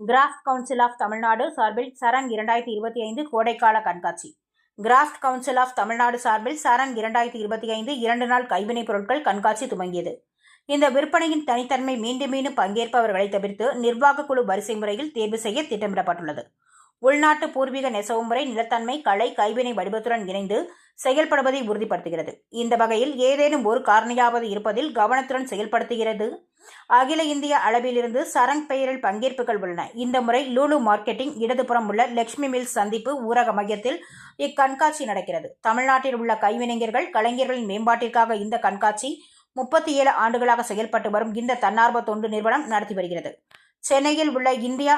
Craft council of Tamil Nadu சார்பில் சரங் இரண்டாயிரத்தி இருபத்தி ஐந்து கோடைக்கால கண்காட்சி. கிராஃப்ட் கவுன்சில் ஆஃப் தமிழ்நாடு சார்பில் சரங் இரண்டாயிரத்தி இருபத்தி ஐந்து இரண்டு நாள் கைவினைப் பொருட்கள் கண்காட்சி துவங்கியது. இந்த விற்பனையின் தனித்தன்மை மீண்டும் மீண்டும் பங்கேற்பவர்களை தவிர்த்து நிர்வாக குழு வரிசை முறையில் தேர்வு செய்ய திட்டமிடப்பட்டுள்ளது. உள்நாட்டு பூர்வீக நெசவு முறை நிலத்தன்மை கலை கைவினை வடிவத்துடன் இணைந்து செயல்படுவதை உறுதிப்படுத்துகிறது. இந்த வகையில் ஏதேனும் ஒரு காரணியாவது இருப்பதில் கவனத்துடன் செயல்படுத்துகிறது அகில இந்திய அளவிலிருந்து சரங் பெயரில் பங்கேற்புகள் உள்ளன. இந்த முறை லூலு மார்க்கெட்டிங் இடதுபுறம் உள்ள லட்சுமி மில்ஸ் சந்திப்பு ஊரக மையத்தில் இக்கண்காட்சி நடக்கிறது. தமிழ்நாட்டில் உள்ள கைவினைஞர்கள் கலைஞர்களின் மேம்பாட்டிற்காக இந்த கண்காட்சி முப்பத்தி ஏழு ஆண்டுகளாக செயல்பட்டு வரும் இந்த தன்னார்வ தொண்டு நிறுவனம் நடத்தி வருகிறது. சென்னையில் உள்ள இந்தியா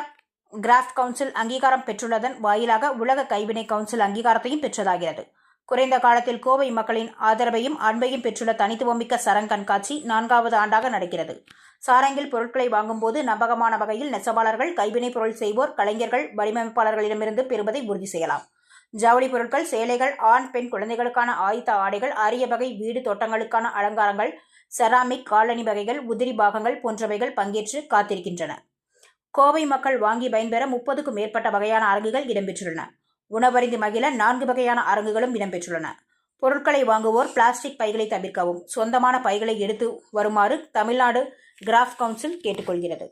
கிராஃப்ட் கவுன்சில் அங்கீகாரம் பெற்றுள்ளதன் வாயிலாக உலக கைவினை கவுன்சில் அங்கீகாரத்தையும் பெற்றதாகிறது. குறைந்த காலத்தில் கோவை மக்களின் ஆதரவையும் அன்பையும் பெற்றுள்ள தனித்துவமிக்க சரங் கண்காட்சி நான்காவது ஆண்டாக நடக்கிறது. சாரங்கில் பொருட்களை வாங்கும்போது நம்பகமான வகையில் நெசவாளர்கள் கைவினைப் பொருள் செய்வோர் கலைஞர்கள் வடிவமைப்பாளர்களிடமிருந்து பெறுவதை உறுதி செய்யலாம். ஜவுளி பொருட்கள் சேலைகள் ஆண் பெண் குழந்தைகளுக்கான ஆயுத ஆடைகள் அரிய வகை வீடு தோட்டங்களுக்கான அலங்காரங்கள் செராமிக் காலணி வகைகள் உதிரி பாகங்கள் போன்றவைகள் பங்கேற்று காத்திருக்கின்றன. கோவை மக்கள் வாங்கி பயன்பெற முப்பதுக்கும் மேற்பட்ட வகையான அரங்குகள் இடம்பெற்றுள்ளன. உணவறிந்து மகிழ நான்கு வகையான அரங்குகளும் இடம்பெற்றுள்ளன. பொருட்களை வாங்குவோர் பிளாஸ்டிக் பைகளை தவிர்க்கவும் சொந்தமான பைகளை எடுத்து வருமாறு தமிழ்நாடு கிராஃப்ட் கவுன்சில் கேட்டுக்கொள்கிறது.